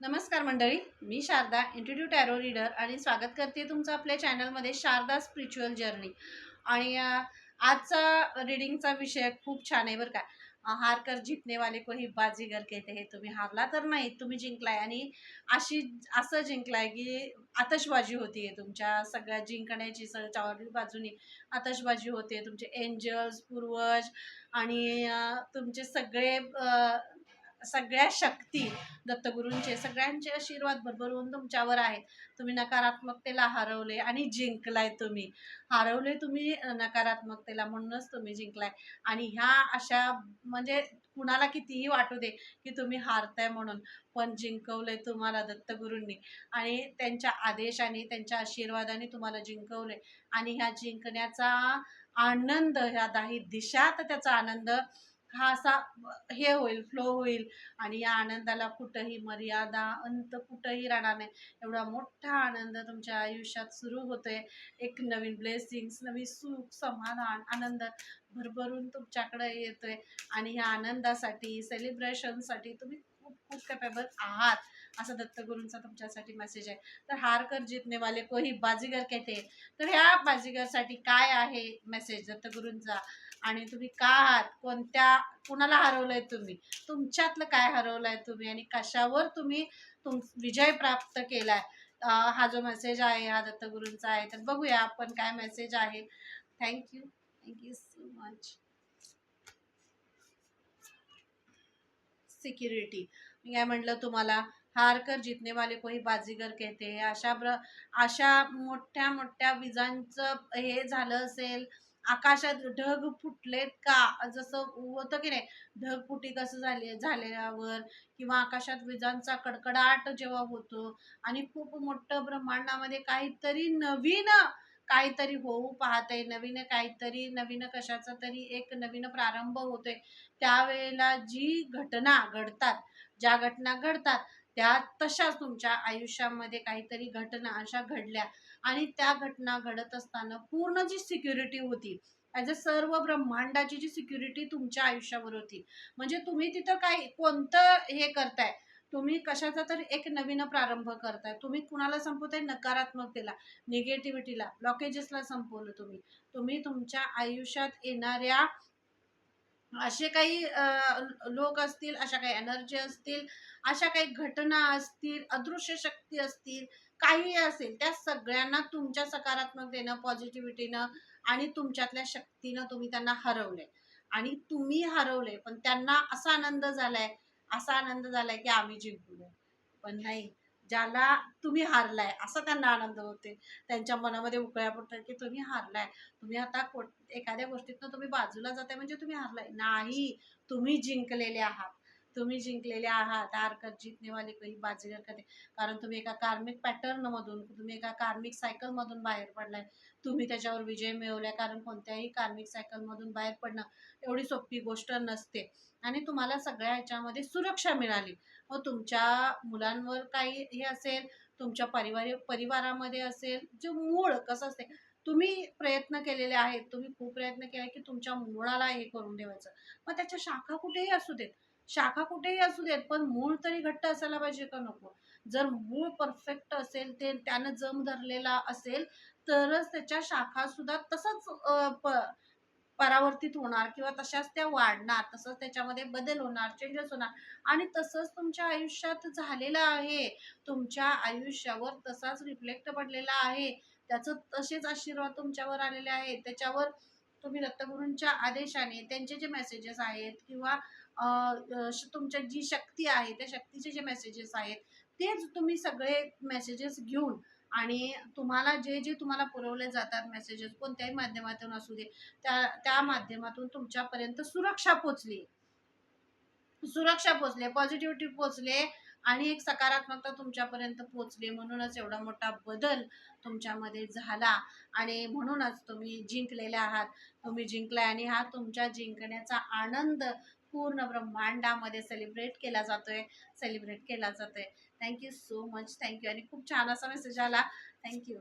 नमस्कार मंडळी मी शारदा इंट्रोड्यू टॅरो रीडर आणि स्वागत करते तुमचं आपल्या चॅनलमध्ये शारदा स्पिरिच्युअल जर्नी आणि आजचा रिडिंगचा विषय खूप छान आहे बरं का. हारकर हार कर जिंकणे वाले कोही बाजीगर कहते हे तुम्ही हारला तर नाही तुम्ही जिंकलाय. आणि अशी असं जिंकलाय की आतषबाजी आहे तुमच्या सगळ्या जिंकण्याची स- चावली बाजूनी आतषबाजी होते तुमचे एंजल्स पूर्वज आणि तुमचे सगळे सगळ्या शक्ती दत्तगुरूंचे सगळ्यांचे आशीर्वाद भरभरून तुमच्यावर आहेत. तुम्ही नकारात्मकतेला हरवले आणि जिंकलाय तुम्ही. हरवले तुम्ही नकारात्मकतेला म्हणूनच तुम्ही जिंकलाय. आणि ह्या अशा म्हणजे कुणाला कितीही वाटू दे की तुम्ही हारताय म्हणून पण जिंकवलंय तुम्हाला दत्तगुरूंनी. आणि त्यांच्या आदेशाने त्यांच्या आशीर्वादाने तुम्हाला जिंकवले आणि ह्या जिंकण्याचा आनंद ह्या दाही दिशात त्याचा आनंद हा असा हे होईल फ्लो होईल. आणि या आनंदाला कुठंही मर्यादा अंत कुठंही राहणार नाही. एवढा मोठा आनंद तुमच्या आयुष्यात सुरू होतोय. एक नवीन ब्लेसिंग्स नवीन सुख समाधान आनंद भरभरून तुमच्याकडे येतोय. आणि ह्या आनंदासाठी सेलिब्रेशनसाठी तुम्ही खूप खूप कॅपेबल आहात. असा दत्तगुरूंचा तुमच्यासाठी मेसेज आहे. तर हार कर जितने वाले कोही बाजीगर कहते तर ह्या बाजीगरसाठी काय आहे मेसेज दत्तगुरूंचा आणि तुम्ही का आहात कोणत्या कुणाला हरवलंय तुम्ही? तुमच्यातलं काय हरवलंय तुम्ही? आणि कशावर तुम्ही तुम विजय प्राप्त केलाय? हा जो मेसेज आहे हा दत्तगुरूंचा आहे. तर बघूया आपण काय मेसेज आहे. Thank you thank you so much security मी काय म्हटलं तुम्हाला? हार कर जितने वाले कोही बाजीगर कहते अशा प्र अशा मोठ्या मोठ्या विजांचं हे झालं असेल आकाशात ढग फुटलेत का? जसं होतं की नाही ढगफुटी कसं झाली झाल्यावर किंवा आकाशात विजांचा कडकडाट जेव्हा होतो आणि खूप मोठं ब्रह्मांडामध्ये काहीतरी नवीन काहीतरी होऊ पाहतंय. नवीन काहीतरी नवीन कशाचा तरी एक नवीन प्रारंभ होतोय. त्यावेळेला जी घटना घडतात ज्या घटना घडतात त्या तशाच तुमच्या आयुष्यामध्ये काहीतरी घटना अशा घडल्या आणि त्या घटना घडत असताना पूर्ण जी सिक्युरिटी होती ॲज अ सर्व ब्रह्मांडाची जी सिक्युरिटी तुमच्या आयुष्यावर होती. म्हणजे तुम्ही तिथं काय कोणतं हे करताय? तुम्ही कशाचा तर एक नवीन प्रारंभ करताय. तुम्ही कुणाला संपवताय? नकारात्मकतेला निगेटिव्हिटीला ब्लॉकेजेसला संपवलं तुम्ही. तुम्ही तुमच्या आयुष्यात येणाऱ्या असे काही लोक असतील अशा काही एनर्जी असतील अशा काही घटना असतील अदृश्य शक्ती असतील काही असेल त्या सगळ्यांना तुमच्या सकारात्मकतेनं पॉझिटिव्हिटीनं आणि तुमच्यातल्या शक्तीनं तुम्ही त्यांना हरवले आणि तुम्ही हरवले पण त्यांना असा आनंद झालाय असा आनंद झालाय की आम्ही जिंकलो पण नाही ज्याला तुम्ही हारलाय असा त्यांना आनंद होते. त्यांच्या मनामध्ये उकळ्या पडतात की तुम्ही हारलाय. तुम्ही आता को- एखाद्या गोष्टीतनं तुम्ही बाजूला जाताय म्हणजे तुम्ही हारलाय. नाही तुम्ही जिंकलेले आहात. तुम्ही जिंकलेले आहात. हरकत जिंकणेवाली जितने वाले काही बाजीगर करते कारण तुम्ही एका कार्मिक पॅटर्नमधून तुम्ही एका कार्मिक सायकलमधून बाहेर पडलाय. तुम्ही त्याच्यावर विजय मिळवलाय कारण कोणत्याही कार्मिक सायकल मधून बाहेर पडणं एवढी सोपी गोष्ट नसते. आणि तुम्हाला सगळ्या ह्याच्यामध्ये सुरक्षा मिळाली. व तुमच्या मुलांवर काही हे असेल तुमच्या परिवार परिवारामध्ये असेल जे मूळ कसं असते तुम्ही प्रयत्न केलेले आहेत तुम्ही खूप प्रयत्न केला की तुमच्या मुळाला हे करून ठेवायचं. मग त्याच्या शाखा कुठेही असू देत. शाखा कुठेही असू देत पण मूळ तरी घट्ट असायला पाहिजे का नको? जर मूळ परफेक्ट असेल ते त्यानं जम धरलेला असेल तरच त्याच्या शाखा सुद्धा तसंच प- परावर्तित होणार किंवा तशाच त्या वाढणार तसंच त्याच्यामध्ये बदल होणार चेंजेस होणार. आणि तसंच तुमच्या आयुष्यात झालेलं आहे. तुमच्या आयुष्यावर तसाच रिफ्लेक्ट पडलेला आहे. त्याचं तसेच आशीर्वाद तुमच्यावर आलेले आहेत त्याच्यावर तुम्ही दत्तगुरूंच्या आदेशाने त्यांचे जे मेसेजेस आहेत किंवा तुमच्या जी शक्ती आहे त्या शक्तीचे जे मेसेजेस आहेत तेच तुम्ही सगळे मेसेजेस घेऊन आणि तुम्हाला जे जे तुम्हाला पुरवले जातात मेसेजेस कोणत्याही माध्यमातून असू दे त्या त्या माध्यमातून तुमच्यापर्यंत सुरक्षा पोचली सुरक्षा पोचले पॉझिटिव्हिटी पोचले आणि एक सकारात्मकता तुमच्यापर्यंत पोचली म्हणूनच एवढा मोठा बदल तुमच्यामध्ये झाला आणि म्हणूनच तुम्ही जिंकलेले आहात. तुम्ही जिंकलाय आणि हा तुमच्या जिंकण्याचा आनंद पूर्ण ब्रह्मांडामध्ये सेलिब्रेट केला जातोय सेलिब्रेट केला जातोय. थँक्यू सो मच थँक्यू आणि खूप छान असा मेसेज आला. थँक्यू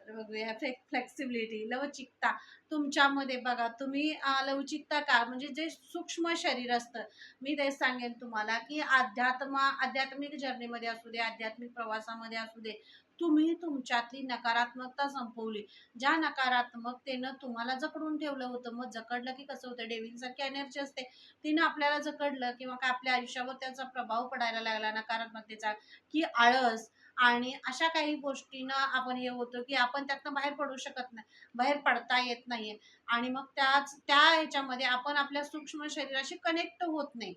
बघूया. फ्लेक्सिबिलिटी लवचिकता. तुमच्यामध्ये बघा तुम्ही लवचिकता का? म्हणजे जे सूक्ष्म शरीर असतं. मी तेच सांगेन तुम्हाला की अध्यात्मा आध्यात्मिक जर्नीमध्ये असू दे आध्यात्मिक प्रवासामध्ये असू दे तुम्ही तुमच्यातली नकारात्मकता संपवली. ज्या नकारात्मकतेनं तुम्हाला जकडून ठेवलं होतं मग जकडलं की कसं होतं? डेव्हिंगसारखी एनर्जी असते. तिनं आपल्याला जकडलं किंवा काय आपल्या आयुष्यावर त्याचा प्रभाव पडायला लागला नकारात्मकतेचा की आळस आणि अशा काही गोष्टीनं आपण हे होतो की आपण त्यातनं बाहेर पडू शकत नाही बाहेर पडता येत नाहीये. आणि मग त्याच त्या ह्याच्यामध्ये आपण आपल्या सूक्ष्म शरीराशी कनेक्ट होत नाही.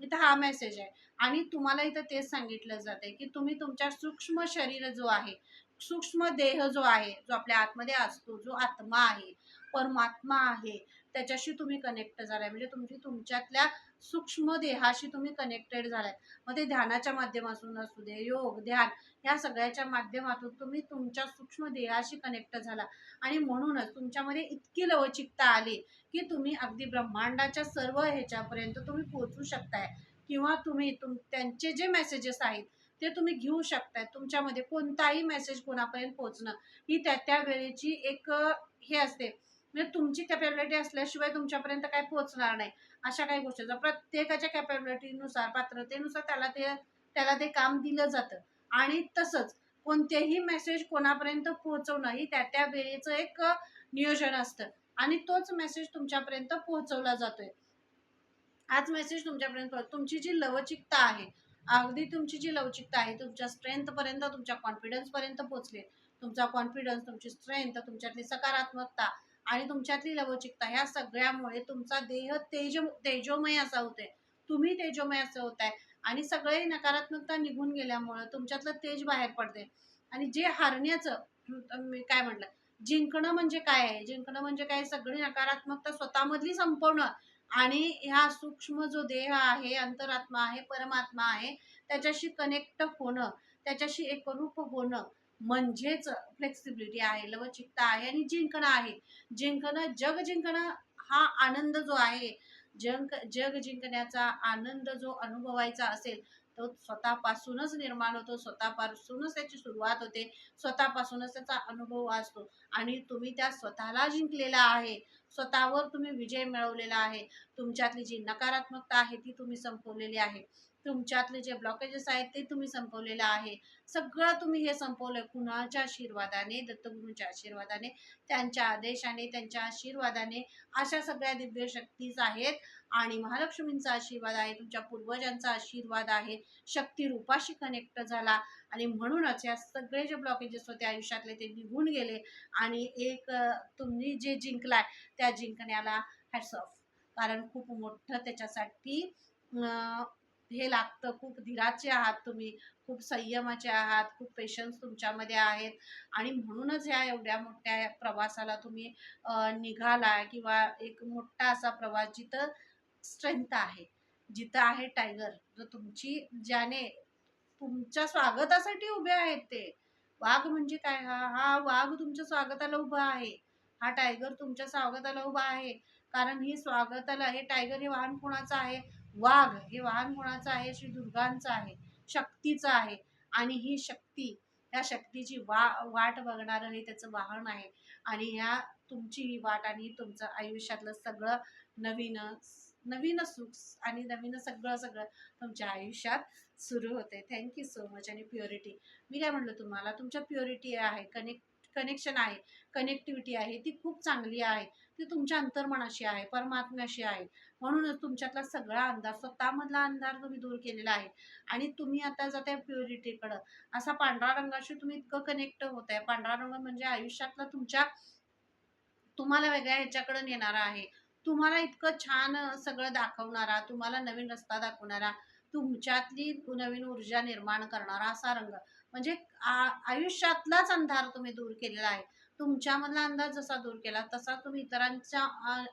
इथं हा मेसेज आहे. आणि तुम्हाला इथं तेच सांगितलं जाते की तुम्ही तुमच्या सूक्ष्म शरीर जो आहे सूक्ष्म देह जो आहे जो आपल्या आतमध्ये असतो जो आत्मा आहे परमात्मा आहे त्याच्याशी तुम्ही कनेक्ट झालाय. म्हणजे तुमची तुमच्यातल्या सूक्ष्म देहाशी तुम्ही कनेक्टेड झालाय. मग ते ध्यानाच्या माध्यमातून असू दे योग ध्यान ह्या सगळ्याच्या माध्यमातून तुम्ही तुमच्या सूक्ष्म देहाशी कनेक्ट झाला. आणि म्हणूनच तुमच्यामध्ये इतकी लवचिकता आली की तुम्ही अगदी ब्रह्मांडाच्या सर्व ह्याच्यापर्यंत तुम्ही पोहोचू शकताय. किंवा तुम्ही तुम त्यांचे जे मेसेजेस आहेत ते तुम्ही घेऊ शकताय. तुमच्यामध्ये कोणताही मेसेज कोणापर्यंत पोहोचणं ही त्या त्या वेळेची एक हे असते. म्हणजे तुमची कॅपॅबिलिटी असल्याशिवाय तुमच्यापर्यंत काय पोहोचणार नाही. अशा काही गोष्टी प्रत्येकाच्या कॅपॅबिलिटीनुसार पात्रतेनुसार त्याला ते त्याला ते काम दिलं जातं. आणि तसंच कोणतेही मेसेज कोणापर्यंत पोहोचवणं ही त्या त्या वेळेचं एक नियोजन असतं. आणि तोच मेसेज तुमच्यापर्यंत पोहोचवला जातोय. आज मेसेज तुमच्यापर्यंत तुमची जी लवचिकता आहे अगदी तुमची जी लवचिकता आहे तुमच्या स्ट्रेंथपर्यंत तुमच्या कॉन्फिडन्सपर्यंत पोहोचले तुमचा कॉन्फिडन्स तुमची स्ट्रेंथ तुमच्यातली सकारात्मकता आणि तुमच्यातली लवचिकता ह्या सगळ्यामुळे तुमचा देह तेज तेजोमय असा होते तुम्ही तेजोमय असं होत आहे आणि सगळे नकारात्मकता निघून गेल्यामुळं तुमच्यातलं तेज बाहेर पडते आणि जे हारण्याचं काय म्हटलं जिंकणं म्हणजे काय आहे? जिंकणं म्हणजे काय? सगळी नकारात्मकता स्वतःमधली संपवणं. आणि ह्या सूक्ष्म जो देह आहे अंतरात्मा आहे परमात्मा आहे त्याच्याशी कनेक्ट होणं त्याच्याशी एकरूप होणं म्हणजेच फ्लेक्सिबिलिटी आहे लवचिकता आहे आणि जिंकणं आहे. जिंकणं जग जिंकणं हा आनंद जो आहे जग जग जिंकण्याचा आनंद जो अनुभवायचा असेल तो स्वतःपासूनच निर्माण होतो स्वतःपासूनच त्याची सुरुवात होते स्वतःपासूनच त्याचा अनुभव असतो आणि तुम्ही त्या स्वतःला जिंकलेला आहे स्वतःवर तुम्ही विजय मिळवलेला आहे तुमच्यातली जी नकारात्मकता आहे ती तुम्ही संपवलेली आहे. तुमच्यातले जे ब्लॉकेजेस आहेत ते तुम्ही संपवलेलं आहे. सगळं तुम्ही हे संपवलं कुणाच्या आशीर्वादाने? दत्तगुरूंच्या आशीर्वादाने त्यांच्या आदेशाने त्यांच्या आशीर्वादाने अशा सगळ्या दिव्य शक्तीच आहेत. आणि महालक्ष्मींचा आशीर्वाद आहे तुमच्या पूर्वजांचा आशीर्वाद आहे. शक्ती रूपाशी कनेक्ट झाला. आणि म्हणूनच या सगळे जे ब्लॉकेजेस होते आयुष्यातले ते निघून गेले. आणि एक तुम्ही जे जिंकलाय त्या जिंकण्याला हॅट्स ऑफ कारण खूप मोठं त्याच्यासाठी हे लागतं. खूप धीराचे आहात तुम्ही. खूप संयमाचे आहात. खूप पेशन्स तुमच्यामध्ये आहेत. आणि म्हणूनच ह्या एवढ्या मोठ्या प्रवासाला तुम्ही निघाला किंवा एक मोठा असा प्रवास जिथं स्ट्रेंथ आहे. जिथं आहे टायगर जो तुमची ज्याने तुमच्या स्वागतासाठी उभे आहेत ते. वाघ म्हणजे काय? हा हा वाघ तुमच्या स्वागताला उभा आहे. हा टायगर तुमच्या स्वागताला उभा आहे. कारण ही स्वागताला हे टायगर हे वाहन कोणाचं आहे? वाघ हे वाहन कोणाचं आहे? श्री दुर्गांचं आहे. शक्तीचं आहे. आणि ही शक्ती ह्या शक्तीची वा वाट बघणारं हे त्याचं वाहन आहे. आणि ह्या तुमची ही वाट आणि तुमचं आयुष्यातलं सगळं नवीन नवीन सुख आणि नवीन सगळं सगळं तुमच्या आयुष्यात सुरू होते. थँक्यू सो मच आणि प्युरिटी मी काय म्हणलं तुम्हाला? तुमच्या प्युरिटी आहे कनेक्ट कनेक्शन आहे कनेक्टिव्हिटी आहे ती खूप चांगली आहे. ती तुमच्या अंतर्मनाशी आहे परमात्म्याशी आहे. म्हणूनच तुमच्यातला सगळा अंधार स्वतःमधला अंधार तुम्ही दूर केलेला आहे. आणि तुम्ही आता जाता प्युरिटीकडं असा पांढरा रंगाशी तुम्ही इतकं कनेक्ट होत आहे पांढरा रंग म्हणजे आयुष्यातला तुमच्या तुम्हाला वेगळ्या ह्याच्याकडे नेणारा आहे. तुम्हाला इतकं छान सगळं दाखवणारा तुम्हाला नवीन रस्ता दाखवणारा तुमच्यातली नवीन ऊर्जा निर्माण करणारा असा रंग. म्हणजे आ- आयुष्यातलाच अंधार तुम्ही दूर केलेला आहे. तुमच्यामधला अंधार जसा दूर केला तसा तुम्ही इतरांच्या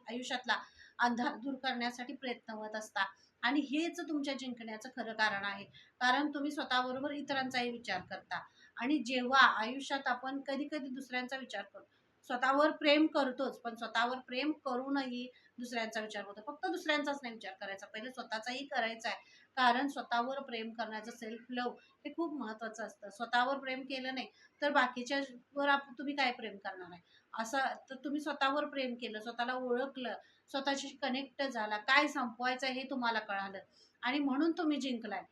आयुष्यातला अंधार दूर करण्यासाठी प्रयत्न होत असता. आणि हेच तुमच्या जिंकण्याचं खरं कारण आहे. कारण तुम्ही स्वतःबरोबर इतरांचाही विचार करता. आणि जेव्हा आयुष्यात आपण कधी कधी दुसऱ्यांचा विचार करतो स्वतःवर प्रेम करतोच पण स्वतःवर प्रेम करूनही दुसऱ्यांचा विचार करतो फक्त दुसऱ्यांचाच नाही विचार करायचा. पहिले स्वतःचाही करायचा आहे. कारण स्वतःवर प्रेम करण्याचं सेल्फ लव हे खूप महत्त्वाचं असतं. स्वतःवर प्रेम केलं नाही तर बाकीच्यावर आप तुम्ही काय प्रेम करणार आहे? असं तर तुम्ही स्वतःवर प्रेम केलं स्वतःला ओळखलं स्वतःशी कनेक्ट झाला. काय संपवायचं हे तुम्हाला कळालं. आणि म्हणून तुम्ही जिंकलाय.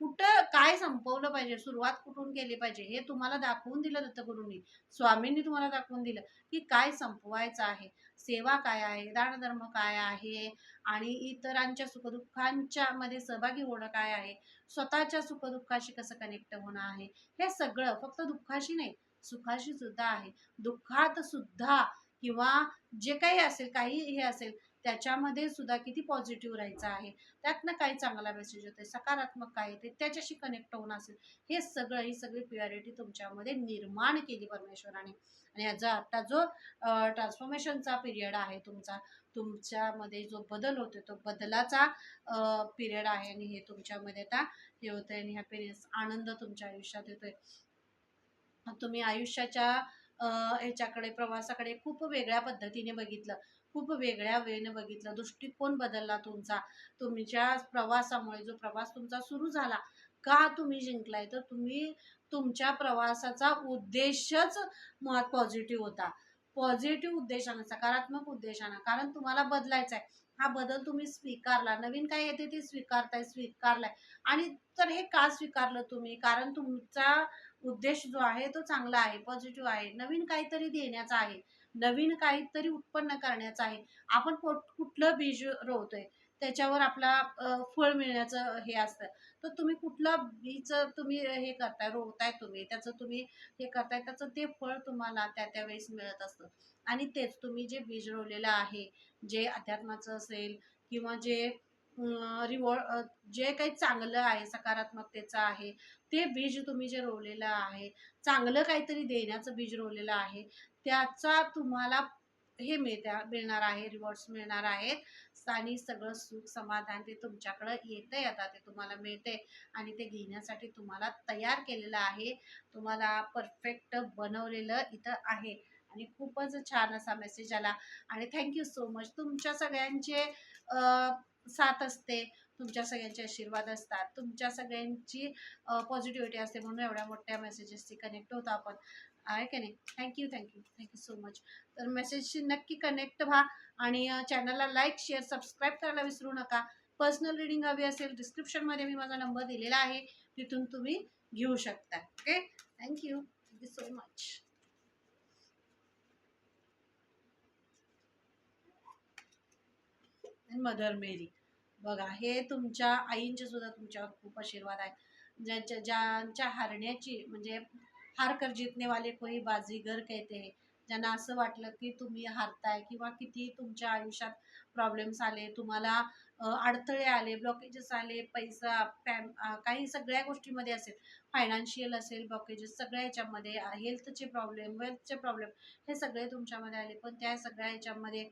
कुठं काय संपवलं पाहिजे? सुरुवात कुठून केली पाहिजे? हे तुम्हाला दाखवून दिलं दत्तगुरूंनी. स्वामींनी तुम्हाला दाखवून दिलं की काय संपवायचं आहे. सेवा काय आहे? दानधर्म काय आहे? आणि इतरांच्या सुखदुःखांच्या मध्ये सहभागी होणं काय आहे? स्वतःच्या सुखदुःखाशी कसं कनेक्ट होणं आहे? हे सगळं फक्त दुःखाशी नाही सुखाशी सुद्धा आहे. दुःखात सुद्धा किंवा जे काही असेल काही हे असेल त्याच्यामध्ये सुद्धा किती पॉझिटिव्ह राहायचं आहे. त्यातनं काही चांगला मेसेज होते सकारात्मक काय येते त्याच्याशी कनेक्ट होऊन असेल. हे सगळं ही सगळी प्युअरिटी तुमच्यामध्ये निर्माण केली परमेश्वराने. आणि याचा आता जो ट्रान्सफॉर्मेशनचा पिरियड आहे तुमचा तुमच्यामध्ये जो बदल होतो तो बदलाचा पिरियड आहे. आणि हे तुमच्यामध्ये आता हे होतंय आणि हॅपीनेस आनंद तुमच्या आयुष्यात येतोय. तुम्ही आयुष्याच्या ह्याच्याकडे प्रवासाकडे खूप वेगळ्या पद्धतीने बघितलं. खूप वेगळ्या वेळेने बघितलं. दृष्टिकोन बदलला तुमचा. तुमच्या प्रवासामुळे जो प्रवास तुमचा सुरू झाला का तुम्ही जिंकलाय? तर तुम्ही तुमच्या प्रवासाचा उद्देशच मुळात पॉझिटिव्ह होता. पॉझिटिव्ह उद्देशानं सकारात्मक उद्देशानं कारण तुम्हाला बदलायचा आहे हा बदल तुम्ही स्वीकारला. नवीन काय येते ते स्वीकारताय स्वीकारलाय. आणि तर हे का स्वीकारलं तुम्ही? कारण तुमचा उद्देश जो आहे तो चांगला आहे पॉझिटिव्ह आहे. नवीन काहीतरी देण्याचा आहे. नवीन काहीतरी उत्पन्न करण्याचं आहे. आपण कुठलं बीज रोवतोय त्याच्यावर आपला फळ मिळण्याचं हे असतं. तर तुम्ही कुठलं बीज तुम्ही हे करताय रोवताय तुम्ही त्याचं तुम्ही हे करताय त्याचं ते फळ तुम्हाला त्या त्यावेळेस मिळत असतं. आणि तेच तुम्ही जे बीज रोवलेलं आहे जे अध्यात्माचं असेल किंवा जे रिवॉर्ड जे काही चांगलं आहे सकारात्मकतेचं आहे ते बीज तुम्ही जे रोवलेलं आहे चांगलं काहीतरी देण्याचं बीज रोवलेलं आहे त्याचा तुम्हाला हे मिळत्या मिळणार आहे रिवॉर्ड्स मिळणार आहेत. आणि सगळं सुख समाधान ते तुमच्याकडं येतंय. आता ते तुम्हाला मिळते आणि ते घेण्यासाठी तुम्हाला तयार केलेलं आहे. तुम्हाला परफेक्ट बनवलेलं इथं आहे. आणि खूपच छान असा मेसेज आला. आणि थँक्यू सो मच तुमच्या सगळ्यांचे साथ असते. तुमच्या सगळ्यांचे आशीर्वाद असतात. तुमच्या सगळ्यांची पॉझिटिव्हिटी असते. म्हणून एवढ्या मोठ्या मेसेजेसची कनेक्ट होतो आपण. आहे की नाही? Thank you thank you thank you so much तर मेसेजशी नक्की कनेक्ट व्हा आणि चॅनलला लाईक शेअर सबस्क्राईब करायला विसरू नका. पर्सनल रिडिंग हवी असेल डिस्क्रिप्शनमध्ये मी माझा नंबर दिलेला आहे. तिथून तुम्ही घेऊ शकता. Okay thank you thank you so much Mother Mary बघा हे तुमच्या आईंचे सुद्धा तुमच्यावर खूप आशीर्वाद आहे. ज्यांच्या ज्यांच्या हारण्याची म्हणजे हार कर जितने वाले कोई बाजीगर कहते हैं। ज्यांना असं वाटलं की तुम्ही हारताय किंवा किती तुमच्या आयुष्यात प्रॉब्लेम्स आले तुम्हाला अडथळे आले ब्लॉकेजेस आले पैसा फॅम काही सगळ्या गोष्टीमध्ये असेल फायनान्शियल असेल ब्लॉकेजेस सगळ्या ह्याच्यामध्ये हेल्थचे प्रॉब्लेम वेल्थचे प्रॉब्लेम हे सगळे तुमच्यामध्ये आले. पण त्या सगळ्या ह्याच्यामध्ये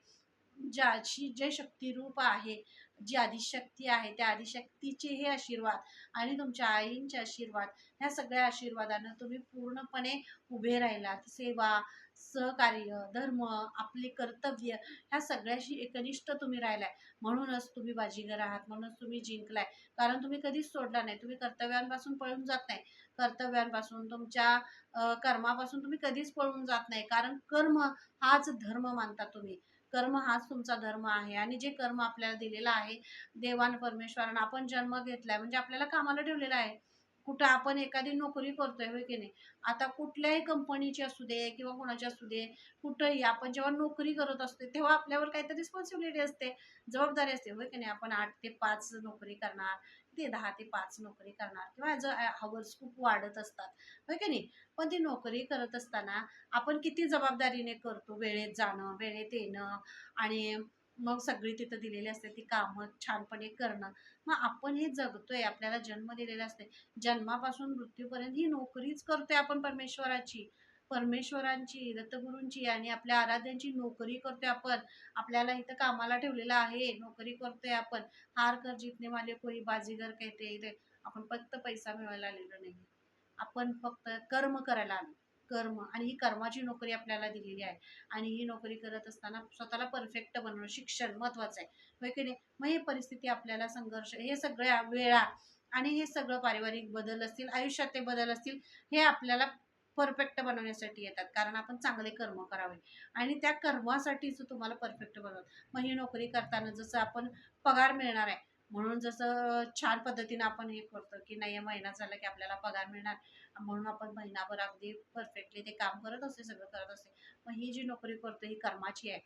ज्याची जे शक्तिरूप आहे जी आदिशक्ती आहे त्या आदिशक्तीचे हे आशीर्वाद आणि तुमच्या आईंचे आशीर्वाद ह्या सगळ्या आशीर्वादानं तुम्ही पूर्णपणे उभे राहिलात. सेवा सहकार्य धर्म आपले कर्तव्य ह्या सगळ्याशी एकनिष्ठ तुम्ही राहिलाय. म्हणूनच तुम्ही बाजीगर आहात म्हणूनच तुम्ही जिंकलाय. कारण तुम्ही कधीच सोडला नाही. तुम्ही कर्तव्यांपासून पळून जात नाही. कर्तव्यांपासून तुमच्या कर्मापासून तुम्ही कधीच पळून जात नाही. कारण कर्म हाच धर्म मानता तुम्ही. कर्म हाच तुमचा धर्म आहे आणि जे कर्म आपल्याला दिलेलं आहे देवान परमेश्वरानं आपण जन्म घेतलाय म्हणजे आपल्याला कामाला ठेवलेला आहे. कुठं आपण एखादी नोकरी करतोय होय की नाही? आता कुठल्याही कंपनीची असू दे किंवा कोणाची असू दे कुठंही आपण जेव्हा नोकरी करत असतो तेव्हा आपल्यावर काहीतरी रिस्पॉन्सिबिलिटी असते जबाबदारी असते होय की नाही? आपण आठ ते पाच नोकरी करणार ते दहा ते पाच नोकरी करणार किंवा ज हवर्स खूप वाढत असतात होय की नाही? पण ती नोकरी करत असताना आपण किती जबाबदारीने करतो वेळेत जाणं वेळेत येणं आणि मग सगळी तिथं दिलेली असते ती कामं छानपणे करणं. मग आपण हे जगतोय आपल्याला जन्म दिलेला असते. जन्मापासून मृत्यूपर्यंत ही नोकरीच करतोय आपण परमेश्वराची. परमेश्वरांची दत्तगुरूंची आणि आपल्या आराध्यांची नोकरी करतोय आपण. आपल्याला इथं कामाला ठेवलेलं आहे नोकरी करतोय आपण. हार कर जितने वाले कोई बाजीगर कहते आपण फक्त पैसा मिळवायला आलेलो नाही आपण फक्त कर्म करायला आलो. कर्म आणि ही कर्माची नोकरी आपल्याला दिलेली आहे. आणि ही नोकरी करत असताना स्वतःला परफेक्ट बनवणं शिक्षण महत्त्वाचं आहे. होय की नाही? मग ही परिस्थिती आपल्याला संघर्ष हे सगळ्या वेळा आणि हे सगळं पारिवारिक बदल असतील आयुष्यात ते बदल असतील हे आपल्याला परफेक्ट बनवण्यासाठी येतात. कारण आपण चांगले कर्म करावे. आणि त्या कर्मासाठीच तुम्हाला परफेक्ट बनवत मग ही नोकरी करताना जसं आपण पगार मिळणार आहे म्हणून जसं छान पद्धतीनं आपण हे करतो की नाही महिना झाला की आपल्याला पगार मिळणार. म्हणून आपण महिनाभर अगदी परफेक्टली ते काम करत असते सगळं करत असते पण ही जी नोकरी करतो ही कर्माची आहे.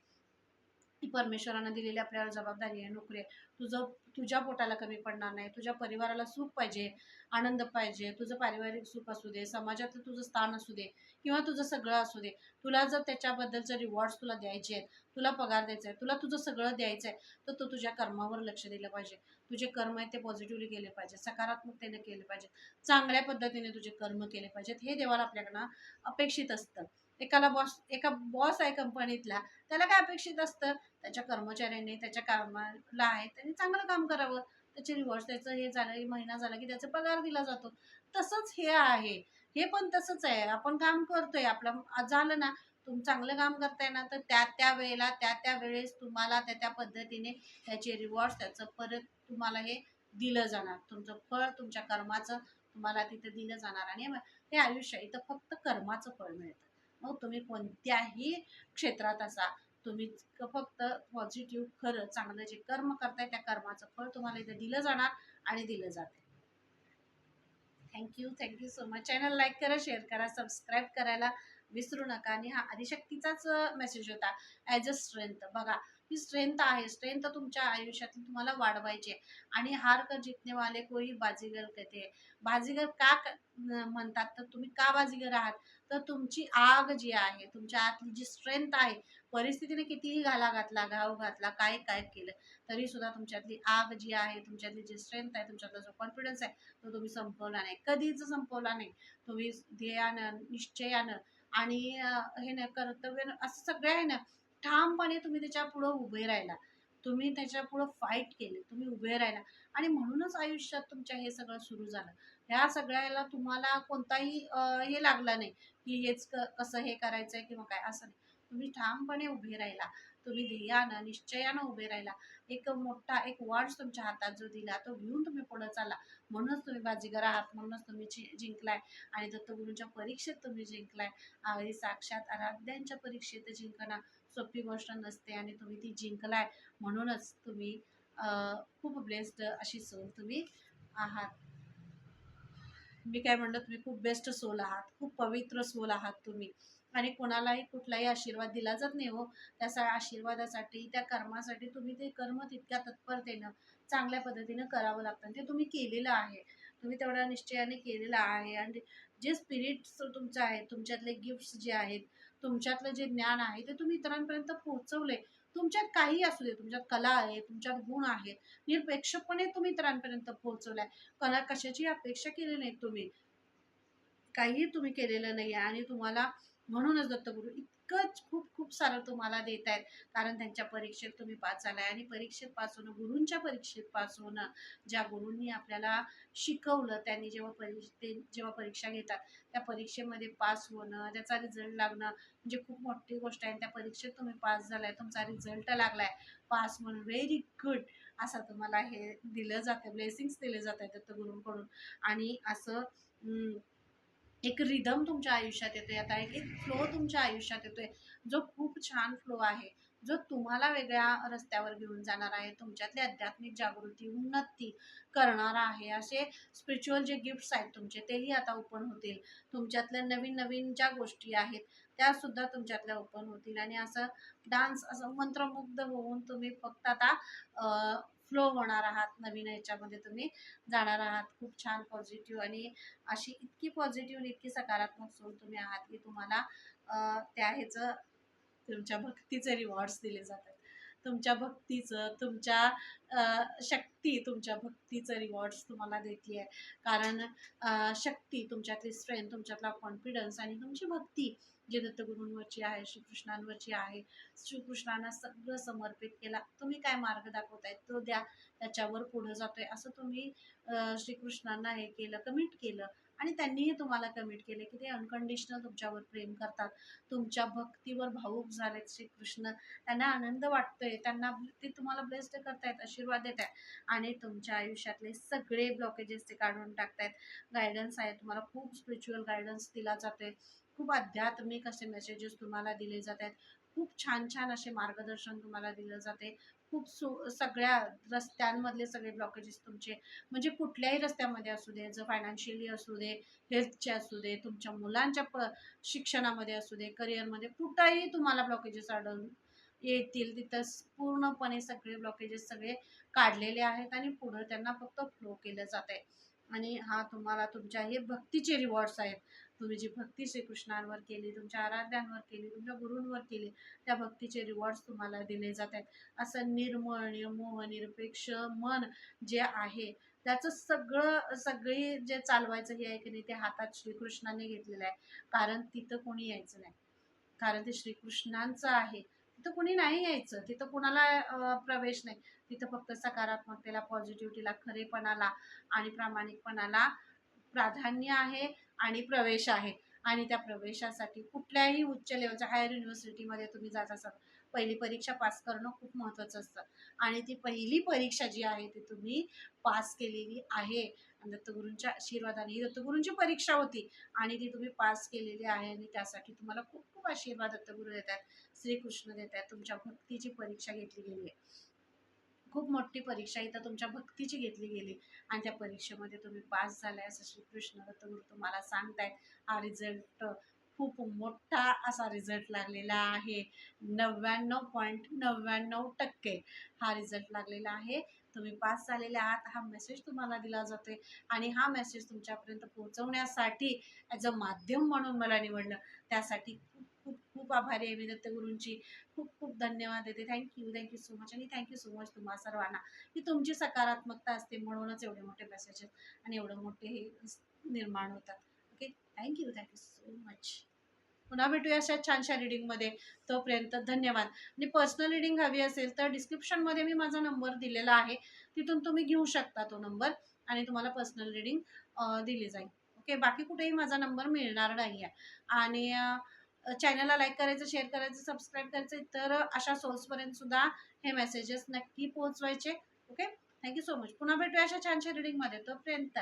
परमेश्वरानं दिलेली आपल्याला जबाबदारी आहे नोकरी आहे. तुझं तुझ्या पोटाला कमी पडणार नाही तुझ्या परिवाराला सुख पाहिजे आनंद पाहिजे तुझं पारिवारिक सुख असू दे समाजात तुझं स्थान असू दे किंवा तुझं सगळं असू दे तुला जर त्याच्याबद्दलचे रिवॉर्ड्स तुला द्यायचे आहेत तुला पगार द्यायचा आहे तुला तुझं सगळं द्यायचं आहे तर तू तुझ्या कर्मावर लक्ष दिलं पाहिजे. तुझे कर्म आहेत ते पॉझिटिव्हली केले पाहिजे सकारात्मकतेने केले पाहिजे चांगल्या पद्धतीने तुझे कर्म केले पाहिजेत हे देवाला आपल्याकडनं अपेक्षित असतं. एकाला बॉस एका बॉस आहे कंपनीतला त्याला काय अपेक्षित असतं? त्याच्या कर्मचाऱ्यांनी त्याच्या कामाला आहे त्यांनी चांगलं काम करावं. त्याचे रिवॉर्ड त्याचं हे झालं महिना झाला की त्याचा पगार दिला जातो. तसंच हे आहे. हे पण तसंच आहे. आपण काम करतोय. आपलं झालं ना तुम्ही चांगलं काम करताय ना तर त्या त्या वेळेला त्या त्या वेळेस तुम्हाला त्या त्या पद्धतीने त्याचे रिवॉर्ड त्याचं परत तुम्हाला हे दिलं जाणार. तुमचं फळ तुमच्या कर्माचं तुम्हाला तिथं दिलं जाणार. आणि हे आयुष्य इथं फक्त कर्माचं फळ मिळतं. मग तुम्ही कोणत्याही क्षेत्रात असा. तुम्ही फक्त पॉझिटिव्ह खरं चांगलं जे कर्म करताय त्या कर्माचं फळ तुम्हाला इथे दिलं जाणार आणि दिलं जाते thank you thank you so much channel like करा शेअर करा सबस्क्राईब करायला विसरू नका. आणि हा आदिशक्तीचाच मेसेज होता. ॲज अ स्ट्रेंथ बघा ही स्ट्रेंथ आहे. स्ट्रेंथ तुमच्या आयुष्यातून तुम्हाला वाढवायची आणि हार कर जितने वाले कोई बाजीगर कहते बाजीगर का म्हणतात? तर तुम्ही का बाजीगर आहात? तर तुमची आग जी आहे तुमच्या आतली जी स्ट्रेंथ आहे परिस्थितीने कितीही घाला घातला घाव घातला काय काय केलं तरी सुद्धा तुमच्यातली आग जी आहे तुमच्यातली जी स्ट्रेंथ आहे तुमच्यातला जो कॉन्फिडन्स आहे तो तुम्ही संपवला नाही. कधीच संपवला नाही. तुम्ही ध्येयानं निश्चयानं आणि हे ना कर्तव्य असं सगळं आहे ना ठामपणे तुम्ही त्याच्या पुढं उभे राहिला. तुम्ही त्याच्या पुढं फाईट केले तुम्ही उभे राहिला. आणि म्हणूनच आयुष्यात तुमच्या हे सगळं सुरू झालं. ह्या सगळ्याला तुम्हाला कोणताही हे लागला नाही की हेच क- कसं हे करायचं आहे किंवा काय असं नाही. तुम्ही ठामपणे उभे राहिला. तुम्ही ध्येयानं निश्चयानं उभे राहिला. एक मोठा एक वर्ड्स तुमच्या हातात जो दिला तो घेऊन तुम्ही पुढे चाला म्हणूनच तुम्ही बाजीगर आहात म्हणूनच तुम्ही जिंकलाय. आणि दत्तगुरूंच्या परीक्षेत तुम्ही जिंकलाय. आणि साक्षात आराध्यांच्या परीक्षेत जिंकणं सोपी गोष्ट नसते आणि तुम्ही ती जिंकलाय. म्हणूनच तुम्ही खूप ब्लेस्ड अशी सोल तुम्ही आहात. मी काय म्हणलं तुम्ही खूप बेस्ट सोल आहात खूप पवित्र सोल आहात तुम्ही. आणि कोणालाही कुठलाही आशीर्वाद दिला जात नाही हो. त्या सा- आशीर्वादासाठी त्या कर्मासाठी तुम्ही ते कर्म तितक्या तत्परतेनं चांगल्या पद्धतीनं करावं लागतं. आणि ते तुम्ही केलेलं आहे. तुम्ही तेवढ्या निश्चयाने केलेलं आहे. आणि जे स्पिरिट्स तुमचं आहे तुमच्यातले गिफ्ट्स जे आहेत तुमच्यातलं जे ज्ञान आहे ते तुम्ही इतरांपर्यंत पोहोचवले तुमच्यात काही असू दे तुमच्यात कला आहे तुमच्यात गुण आहेत निरपेक्षपणे तुम्ही इतरांपर्यंत पोहोचवलाय. कला कशाची अपेक्षा केली नाही तुम्ही? काहीही तुम्ही केलेलं नाही आहे आणि तुम्हाला म्हणूनच दत्तगुरु इतकंच खूप खूप सारं तुम्हाला देत आहेत. कारण त्यांच्या परीक्षेत तुम्ही पास झालाय आणि परीक्षेत पास होणं गुरूंच्या परीक्षेत पास होणं ज्या गुरूंनी आपल्याला शिकवलं त्यांनी जेव्हा परीक्षे ते जेव्हा परीक्षा घेतात त्या परीक्षेमध्ये पास होणं त्याचा रिझल्ट लागणं म्हणजे खूप मोठी गोष्ट आहे. त्या परीक्षेत तुम्ही पास झालाय तुमचा रिझल्ट लागलाय. पास म्हणून व्हेरी गुड असं तुम्हाला हे दिलं जातं ब्लेसिंग्स दिले जात आहेत गुरूंकडून. आणि असं एक रिदम तुमच्या आयुष्यात येतोय. आता एक फ्लो तुमच्या आयुष्यात येतोय. जो खूप छान फ्लो आहे जो तुम्हाला वेगळ्या रस्त्यावर घेऊन जाणार आहे तुमच्यातली आध्यात्मिक जागृती उन्नती करणारा आहे असे स्पिरिच्युअल जे गिफ्ट्स आहेत तुमचे तेही आता ओपन होतील. तुमच्यातल्या नवीन नवीन ज्या गोष्टी आहेत त्या सुद्धा तुमच्यातल्या ओपन होतील. आणि असं डान्स असं मंत्रमुग्ध होऊन तुम्ही फक्त आता फ्लो होणार आहात नवीन याच्यामध्ये तुम्ही जाणार आहात. खूप छान पॉझिटिव्ह आणि अशी इतकी पॉझिटिव्ह आणि इतकी सकारात्मक सोड तुम्ही आहात की तुम्हाला त्या ह्याचं तुमच्या भक्तीचे रिवॉर्ड्स दिले जातात. तुमच्या भक्तीचं तुमच्या शक्ती तुमच्या भक्तीचं रिवॉर्ड्स तुम्हाला देते आहे. कारण शक्ती तुमच्यातली स्ट्रेंथ तुमच्यातला कॉन्फिडन्स आणि तुमची भक्ती जे दत्तगुरूंवरची आहे श्रीकृष्णांवरची आहे श्रीकृष्णांना सगळं समर्पित केला. तुम्ही काय मार्ग दाखवताय? तो द्या. त्याच्यावर पुढं जातोय. असं तुम्ही श्रीकृष्णांना हे केलं कमिट केलं. आणि त्यांनीही तुम्हाला कमिट केले की ते अनकंडिशनल तुमच्यावर प्रेम करतात. तुमच्या भक्तीवर भावूक झालेत श्रीकृष्ण. त्यांना आनंद वाटतोय. त्यांना ते तुम्हाला ब्लेस्ड करतायत आशीर्वाद देत आहेत आणि तुमच्या आयुष्यातले सगळे ब्लॉकेजेस ते काढून टाकतायत. गायडन्स आहे. तुम्हाला खूप स्पिरिच्युअल गायडन्स दिला जातोय. खूप आध्यात्मिक असे मेसेजेस तुम्हाला दिले जात आहेत खूप छान छान असे मार्गदर्शन तुम्हाला दिलं जाते. खूप सु सगळ्या रस्त्यांमधले सगळे ब्लॉकेजेस तुमचे म्हणजे कुठल्याही रस्त्यामध्ये असू दे जर फायनान्शियली असू दे हेल्थचे असू दे तुमच्या मुलांच्या प शिक्षणामध्ये असू दे करिअरमध्ये कुठंही तुम्हाला ब्लॉकेजेस आढळून येतील तिथं पूर्णपणे सगळे ब्लॉकेजेस सगळे काढलेले आहेत आणि पुढं त्यांना फक्त फ्लो केलं जात आहे आणि हा तुम्हाला तुमच्या हे भक्तीचे रिवॉर्ड्स आहेत. तुम्ही जी भक्ती श्रीकृष्णांवर केली तुमच्या आराध्यांवर केली तुमच्या गुरूंवर केली त्या भक्तीचे रिवॉर्ड्स तुम्हाला दिले जात आहेत. असं निर्मळ निर्मोह निरपेक्ष मन जे आहे त्याचं सगळं सगळी जे चालवायचं हे आहे की नाही ते हातात श्रीकृष्णाने घेतलेलं आहे. कारण तिथं कोणी यायचं नाही. कारण ते श्रीकृष्णांचं आहे. तिथं कोणी नाही यायचं. तिथं कोणाला प्रवेश नाही. तिथं फक्त सकारात्मकतेला पॉझिटिव्हिटीला खरेपणाला आणि प्रामाणिकपणाला प्राधान्य आहे आणि प्रवेश आहे. आणि त्या प्रवेशासाठी कुठल्याही उच्च लेवलच्या हायर युनिव्हर्सिटीमध्ये तुम्ही जात असाल पहिली परीक्षा पास करणं खूप महत्त्वाचं असतं. आणि ती पहिली परीक्षा जी आहे ती तुम्ही पास केलेली आहे. दत्तगुरूंच्या आशीर्वादाने. ही दत्तगुरूंची परीक्षा होती आणि ती तुम्ही पास केलेली आहे आणि त्यासाठी तुम्हाला खूप खूप आशीर्वाद दत्तगुरू देत आहेत श्रीकृष्ण देत आहेत तुमच्या भक्तीची परीक्षा घेतली गेली आहे. खूप मोठी परीक्षा इथं तुमच्या भक्तीची घेतली गेली. आणि त्या परीक्षेमध्ये तुम्ही पास झालाय असं श्रीकृष्ण तुम्ही तुम्हाला सांगताय हा रिझल्ट खूप मोठा असा रिझल्ट लागलेला आहे. नव्याण्णव पॉईंट नव्याण्णव टक्के हा रिझल्ट लागलेला आहे. तुम्ही पास झालेले आहात. हा मेसेज तुम्हाला दिला जातोय. आणि हा मेसेज तुमच्यापर्यंत पोहोचवण्यासाठी ॲज अ माध्यम म्हणून मला निवडलं. त्यासाठी खूप आभारी आहे मी दत्तगुरूंची खूप खूप धन्यवाद देते thank you thank you so much आणि थँक्यू सो मच तुम्हा सर्वांना की तुमची सकारात्मकता असते म्हणूनच एवढे मोठे मेसेजेस आणि एवढं मोठे हे निर्माण होतात. Okay thank you thank you so much पुन्हा भेटूया अशा छानशा रिडिंगमध्ये तोपर्यंत धन्यवाद. आणि पर्सनल रिडिंग हवी असेल तर डिस्क्रिप्शनमध्ये मी माझा नंबर दिलेला आहे. तिथून तुम्ही घेऊ शकता तो नंबर आणि तुम्हाला पर्सनल रिडिंग दिली जाईल. ओके बाकी कुठेही माझा नंबर मिळणार नाही आहे आणि चॅनलला लाईक करायचं शेअर करायचं सबस्क्राईब करायचं तर अशा सोर्सपर्यंत सुद्धा हे मेसेजेस नक्की पोहोचवायचे. Okay thank you so much पुन्हा भेटूया अशा छानशा रिडिंगमध्ये तोपर्यंत.